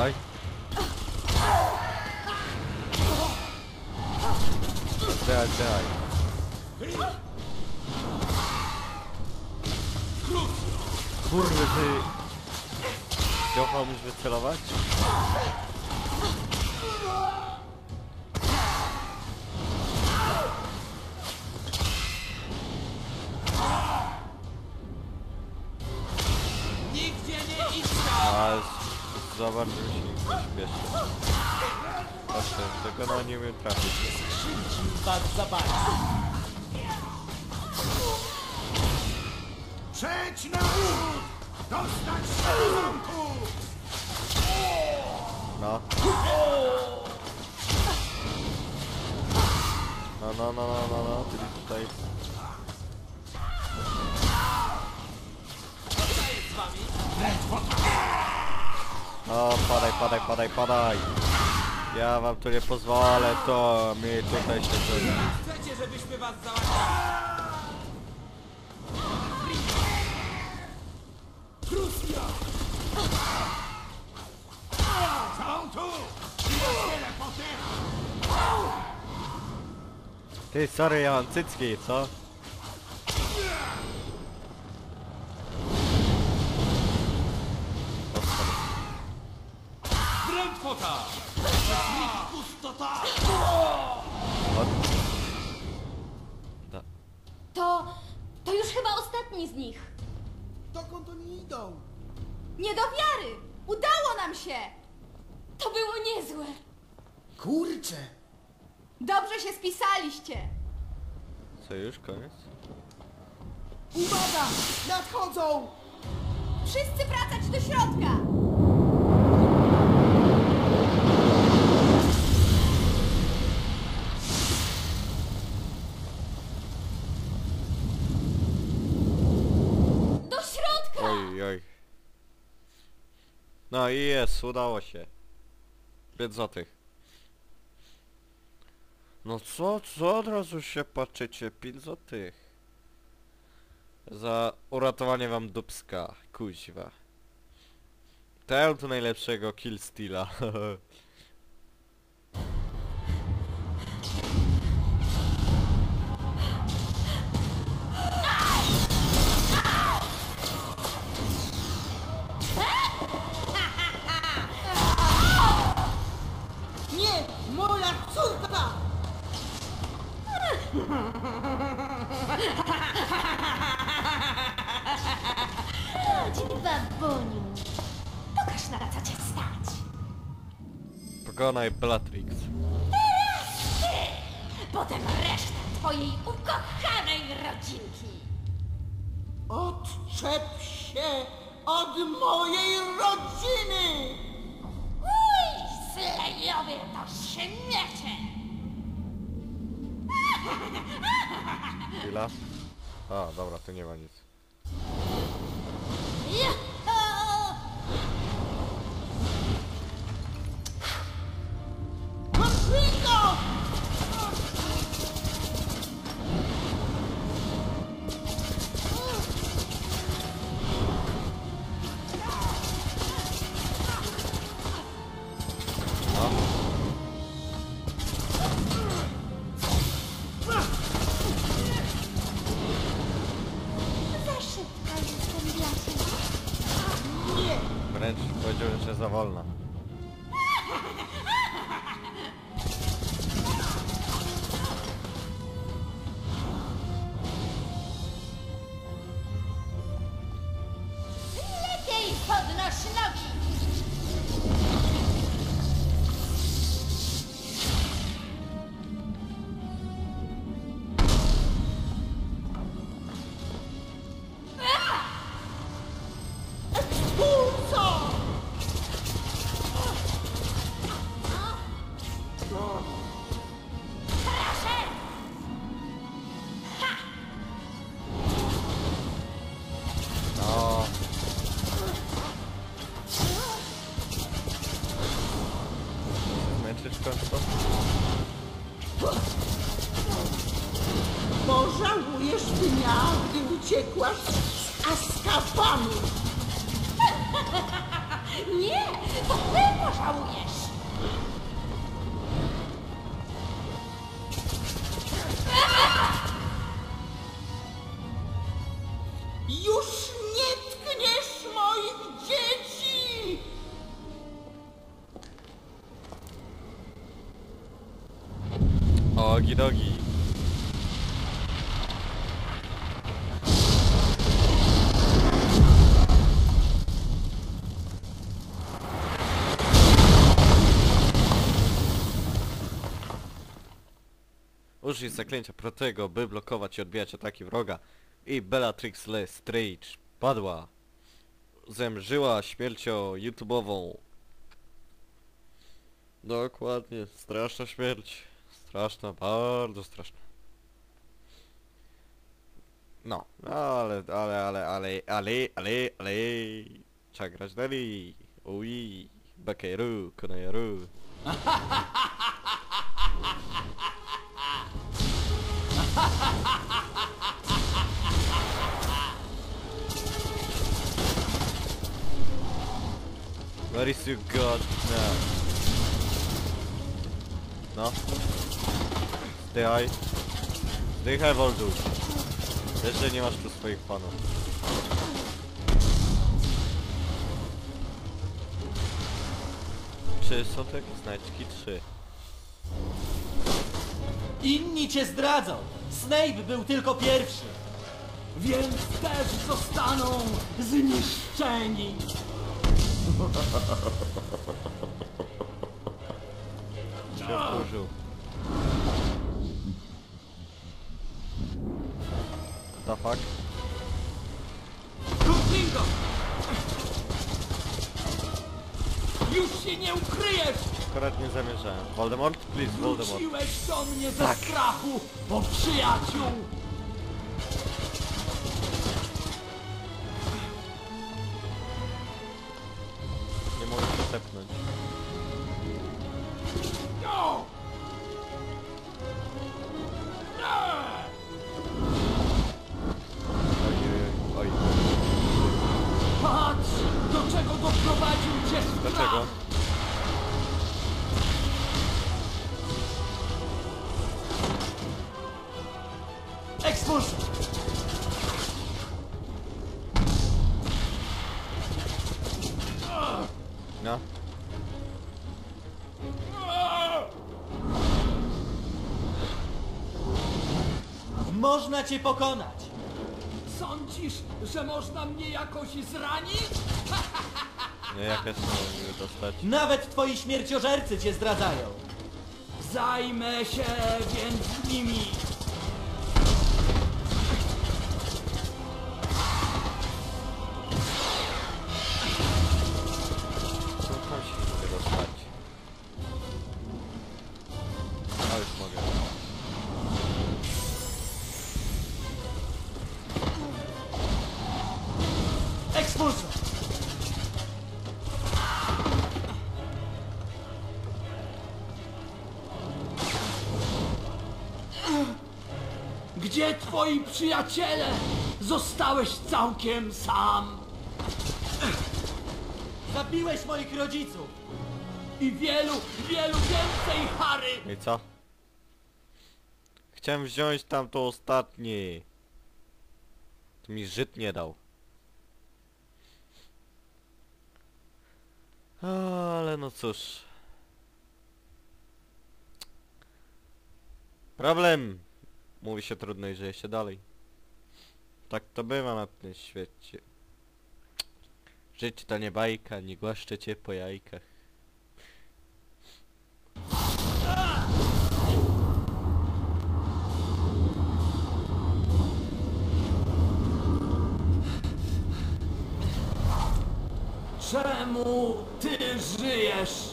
Daj. Daj, daj. Kurde, ty... Działał musisz wycelować? Nigdzie nie idź A z- zobacz, żeby się nie śpieszy. Proszę, tego na nie umiem trafić. za bardzo. Przeć na wschód! Dostać się do zamku! No. No, no, no, no, no, no, czyli tutaj... Z wami? O, padaj, padaj, padaj, padaj! Ja wam tu nie pozwolę, to mi tutaj się coś... Chcecie, żebyśmy was! Ty, sorry, ja mam cycki, co? Dobrze się spisaliście. Co, już koniec? Uwaga! Nadchodzą! Wszyscy wracać do środka! Do środka! Oj, oj. No i jest, udało się. 5 złotych. No co, co od razu się patrzycie? 5 złotych. Za uratowanie wam dubska, kuźwa. Tę tu najlepszego killsteala. Nie! babuniu. Pokaż na co cię stać. Pokonaj Bellatrix. Potem resztę twojej ukochanej rodzinki. Odczep się od mojej rodziny! Uj, slejowie to śmiecie! Chwila. A, dobra, tu nie ma nic. い。dnia, gdy uciekłaś z Askapanu. Nie, to ty pożałujesz. Już Użyj zaklęcia Protego, by blokować i odbijać ataki wroga. I Bellatrix Lestrange padła. Zemrzyła śmiercią YouTube'ową. Dokładnie, straszna śmierć. Straszna, bardzo straszna. No, ale, ale, ale, ale, ale, ale, ale, trzeba grać dalej. Ui, Bakeru, Konajaru. Is your god now? No. Zdychaj. Zdychaj, Woldu. Wiesz, że nie masz tu swoich panów. Czy są to znajdźki? Trzy. Inni cię zdradzą. Snape był tylko pierwszy. Więc też zostaną zniszczeni. Się wkurzył. The fuck? Już się nie ukryjesz! Akurat nie zamierzałem. Voldemort? Please, Voldemort. Wróciłeś do mnie ze strachu, o przyjaciół! Można cię pokonać. Sądzisz, że można mnie jakoś zranić? Nie, jakaś mogę dostać. Nawet twoi śmierciożercy cię zdradzają. Zajmę się więc nimi! Gdzie twoi przyjaciele? Zostałeś całkiem sam Zabiłeś moich rodziców! i wielu, wielu więcej Harry! I co? Chciałem wziąć tam to ostatnie. To mi Żyd nie dał. Ale no cóż. Problem! Mówi się trudno i żyje się dalej. Tak to bywa na tym świecie. Życie to nie bajka, nie głaszczę cię po jajkach. Czemu ty żyjesz?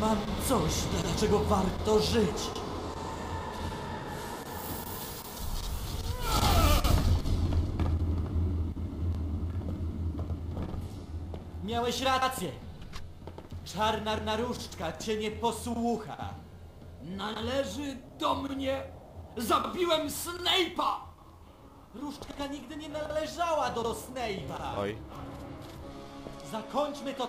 Mam coś, dlaczego warto żyć. Miałeś rację. Czarna naruszczka cię nie posłucha. Należy do mnie! Zabiłem Snape'a! Różdżka nigdy nie należała do Snape'a. Oj. Zakończmy to...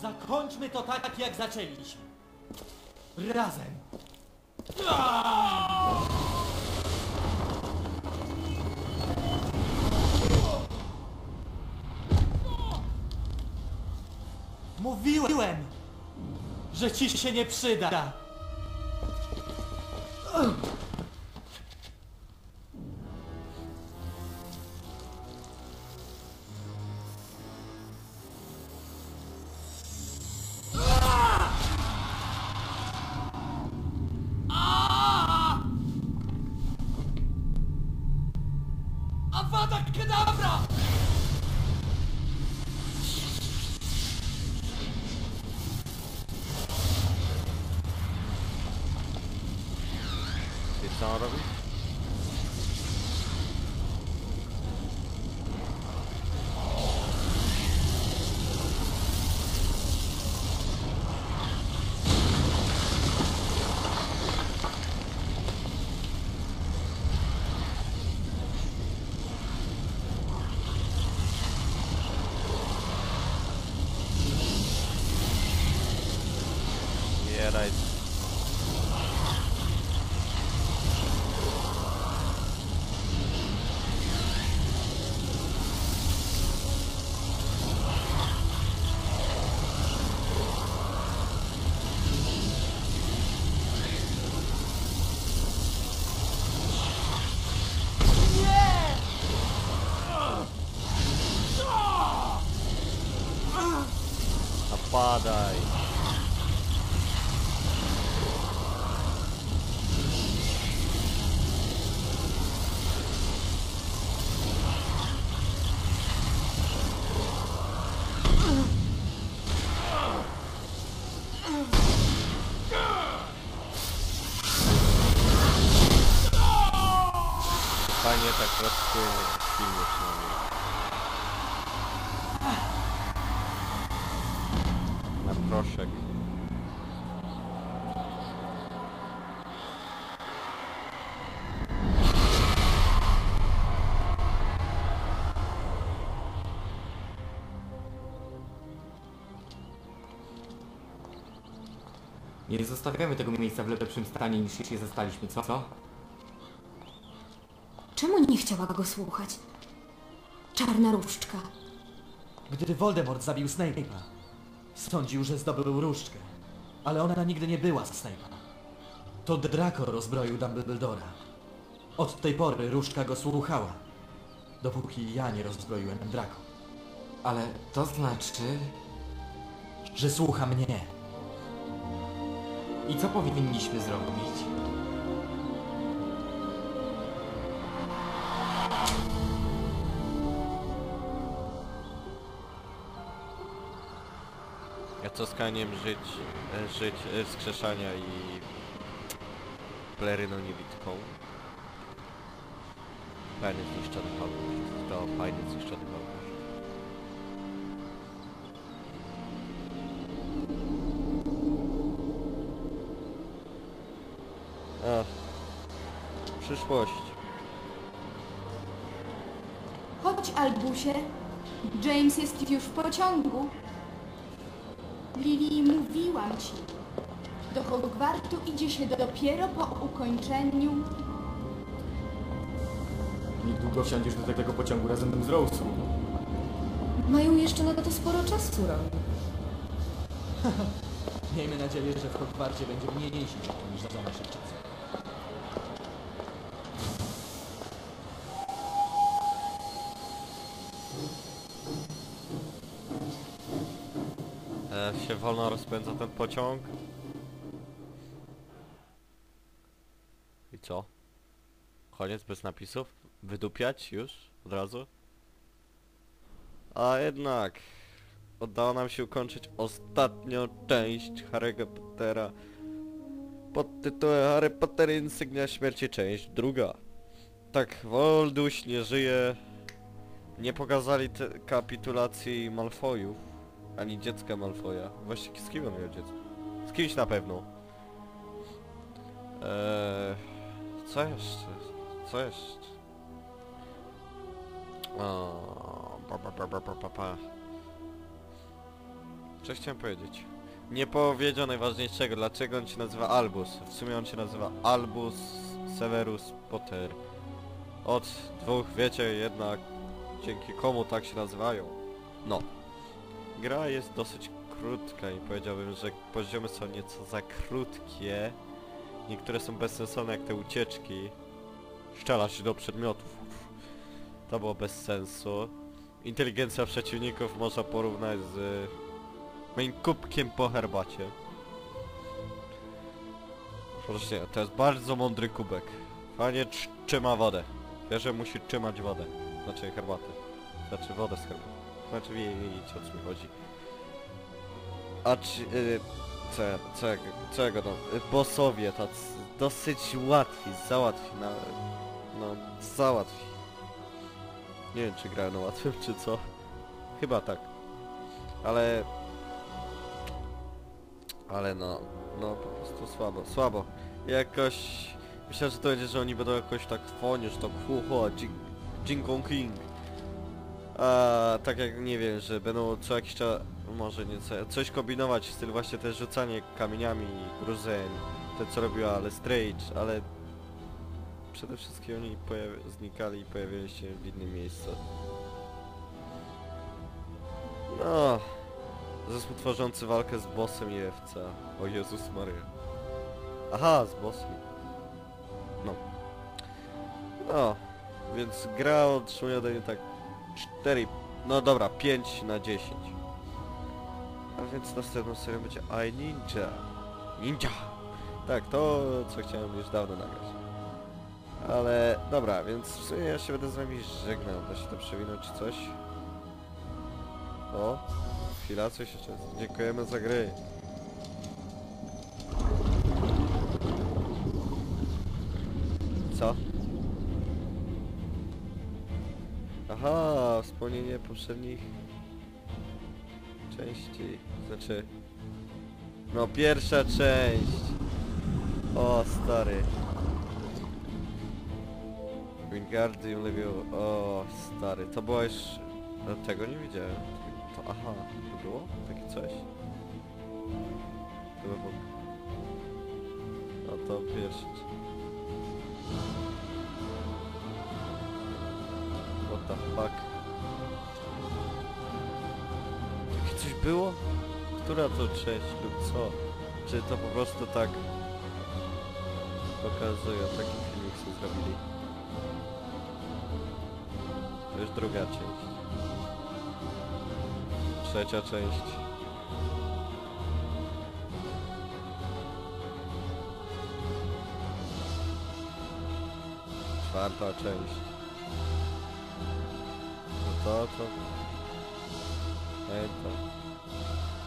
Zakończmy to tak, jak zaczęliśmy. Razem. Mówiłem, że ci się nie przyda. Ugh. Napadaj! Fajnie tak rozpłynie w filmie przynajmniej. Na proszek. Nie zostawiamy tego miejsca w lepszym stanie niż je zastaliśmy, co? co? Czemu nie chciała go słuchać? Czarna różdżka. Gdy Voldemort zabił Snape'a, sądził, że zdobył różdżkę. Ale ona nigdy nie była z Snape'a. To Draco rozbroił Dumbledora. Od tej pory różdżka go słuchała. Dopóki ja nie rozbroiłem Draco. Ale to znaczy... Że słucha mnie. I co powinniśmy zrobić? Ja co z Kaniem żyć, e, żyć e, wskrzeszania i pleryną niewidką. Fajny zniszczony Hogwarts. To fajny zniszczony Hogwarts. Ach. Przyszłość. Chodź, Albusie. James jest już w pociągu. Lili, mówiłam ci. Do Hogwartu idzie się dopiero po ukończeniu. Niedługo wsiądziesz do tego pociągu razem z Rose'u. Mają jeszcze na to sporo czasu, Ron. Miejmy nadzieję, że w Hogwarcie będzie mniej śmiechu niż za naszych czasów. Się wolno rozpędza ten pociąg. I co? Koniec bez napisów? Wydupiać już? Od razu? A jednak udało nam się ukończyć ostatnią część Harry'ego Pottera pod tytułem Harry Potter Insygnia Śmierci, część druga. Tak, Wolduś nie żyje. Nie pokazali kapitulacji Malfoyów. Ani dziecka Malfoja. Właściwie z kim on miał dziecko? Z kimś na pewno. Eee, co jeszcze? Co jeszcze? O, pa, pa, pa, pa, pa, pa, pa. Co chciałem powiedzieć? Nie powiedział najważniejszego, dlaczego on się nazywa Albus. W sumie on się nazywa Albus Severus Potter. Od dwóch wiecie jednak dzięki komu tak się nazywają. No. Gra jest dosyć krótka i powiedziałbym, że poziomy są nieco za krótkie Niektóre są bezsensowne jak te ucieczki. Szczela się do przedmiotów. To było bez sensu. Inteligencja przeciwników można porównać z moim kubkiem po herbacie. Proszę, to jest bardzo mądry kubek. Fajnie trz- trzyma wodę. Wiesz, że musi trzymać wodę. Znaczy herbatę. Znaczy wodę z herbatą. Znaczy wie, wiecie o co mi chodzi. A czy... Y, co, ja- co, ja- co ja gadam? Y, Bossowie tacy dosyć łatwi, załatwi na... No, załatwi. Nie wiem czy grałem na łatwym czy co. Chyba tak. Ale... Ale no... No po prostu słabo, słabo. Jakoś... Myślę, że to będzie, że oni będą jakoś tak fonić, tak hu hu, Jing King. A tak jak nie wiem, że będą co jakiś czas, może nie co, coś kombinować w stylu właśnie też rzucanie kamieniami, gruzem, te co robiła Lestrade, ale przede wszystkim oni znikali i pojawiali się w innym miejscu. No, zespół tworzący walkę z bossem Jewca. O Jezus Maria. Aha, z bossem. No. No, więc gra otrzymuje ode mnie tak 4, no dobra, 5 na 10. A więc następną serią będzie I Ninja. Ninja! Tak, to co chciałem już dawno nagrać. Ale dobra, więc w sumie ja się będę z wami żegnał. Da się to przewinąć czy coś? O, chwila, coś jeszcze. Dziękujemy za gry. Co? Aha, wspomnienie poprzednich części. Znaczy... No pierwsza część. O stary. Wingardium Leviosa. O stary. To była już... No, tego nie widziałem. To aha, to było? Takie coś? Chyba było. No to pierwszy. What the fuck? Coś było? Która to część lub co? Czy to po prostu tak pokazują, taki filmik sobie zrobili? To już druga część. Trzecia część. Czwarta część. To, to... Pamiętam.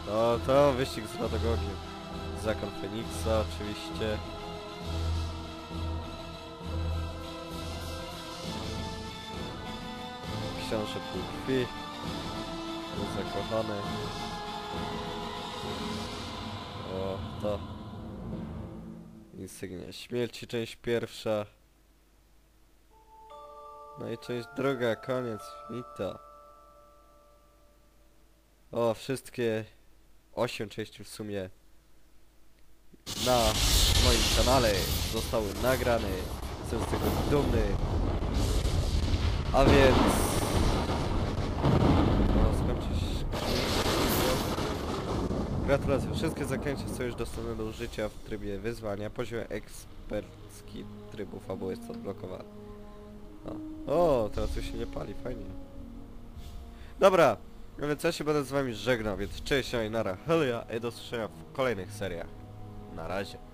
No to wyścig z Radogogiem. Zakon Feniksa oczywiście. Książę pół krwi. Zakochany. O, to. Insygnia śmierci, część pierwsza. No i część druga, koniec, finito. O, wszystkie 8 części w sumie na moim kanale zostały nagrane. Jestem z tego dumny. A więc... No, skończyć... Gratulacje. Wszystkie zaklęcia są już dostępne do użycia w trybie wyzwania. Poziom ekspercki trybu fabuły jest odblokowany. O, teraz już się nie pali, fajnie. Dobra, no więc ja się będę z wami żegnał, więc cześć, i nara, helia i do usłyszenia w kolejnych seriach. Na razie.